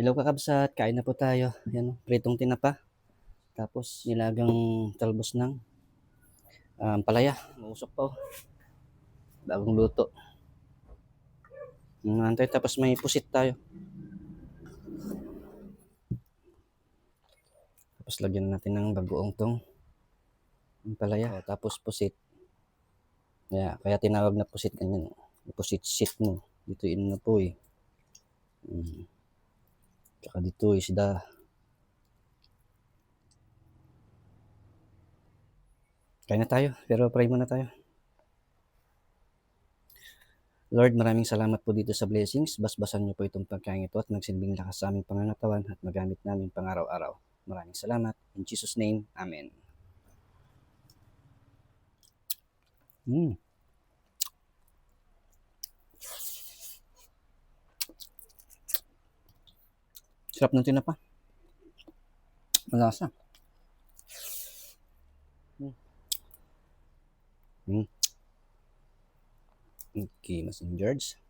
Hello kakabsat, kain na po tayo. Yan, pritong tinapa. Tapos nilagang talbos ng um, palaya. Mausok pa oh. Bagong luto. Nantay tapos may pusit tayo. Tapos lagyan natin ng bagoong tong palaya. Tapos pusit. Yeah, kaya tinawag na pusit ganyan. Pusit shit mo. Dito in na po eh. Mm. Tsaka dito isda. Kain na tayo, pero pray muna tayo. Lord, maraming salamat po dito sa blessings. Basbasan niyo po itong pagkain ito at magsilbing lakas sa aming pangangatawan at magamit namin pang araw-araw. Maraming salamat. In Jesus' name, Amen. Mm. Sarap ng tinapa. Malasa. Mm. Mm. Okay, Mas George.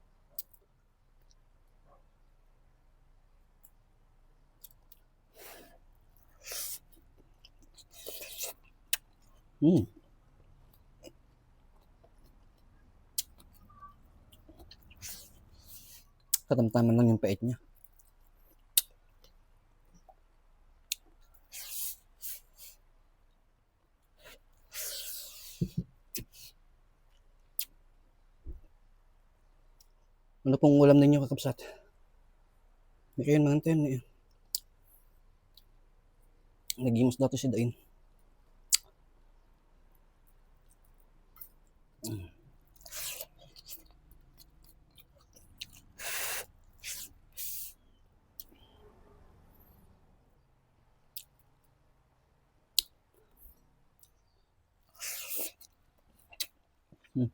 Mm. Katamtaman lang yung pait niya. Ano pong ulam ninyo kakabsat? Kayo mga anten eh. Nagimos dato si Dain. Hmm.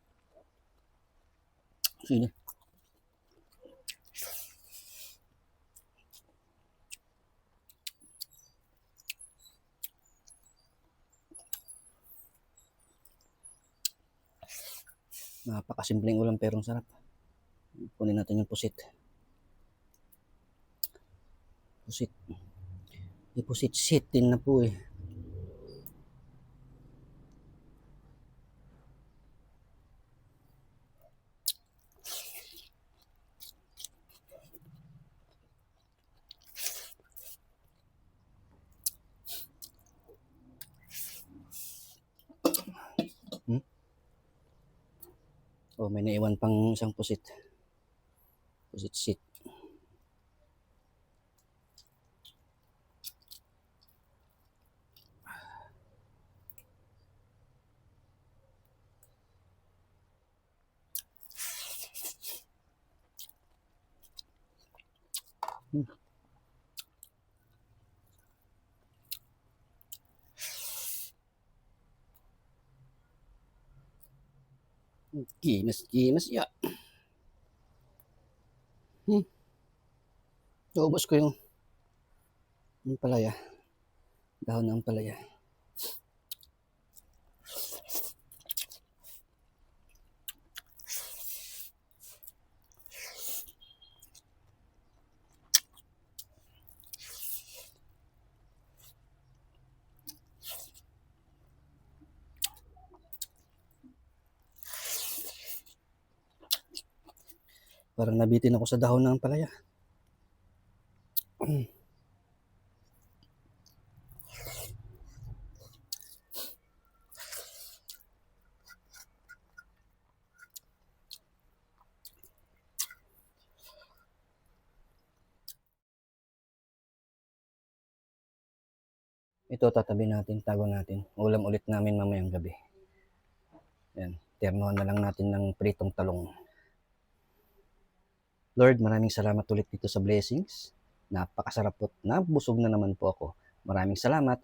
Sige. Napakasimpleng ulam pero ang sarap. Kunin natin yung pusit. Pusit. Yung pusit sit din na po eh. Hmm? Oh, may naiwan pang isang pusit. Pusit sit. Hmm. Ginas, ginas, ya. Hmm. Naubos ko yung yung palaya. Dahon ng palaya. Parang nabitin ako sa dahon ng palaya. Ito tatabi natin, tago natin. Ulam ulit namin mamayang gabi. Yan, ternohan na lang natin ng pritong talong. Lord, maraming salamat ulit dito sa blessings. Napakasarap po nabusog na naman po ako. Maraming salamat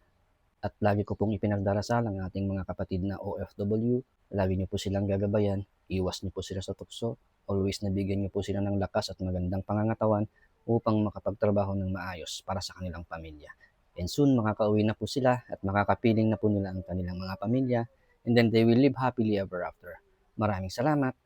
at lagi ko pong ipinagdarasal ang ating mga kapatid na OFW. Lagi niyo po silang gagabayan, iwas niyo po sila sa tukso, always nabigyan niyo po sila ng lakas at magandang pangangatawan upang makapagtrabaho ng maayos para sa kanilang pamilya. And soon makakauwi na po sila at makakapiling na po nila ang kanilang mga pamilya and then they will live happily ever after. Maraming salamat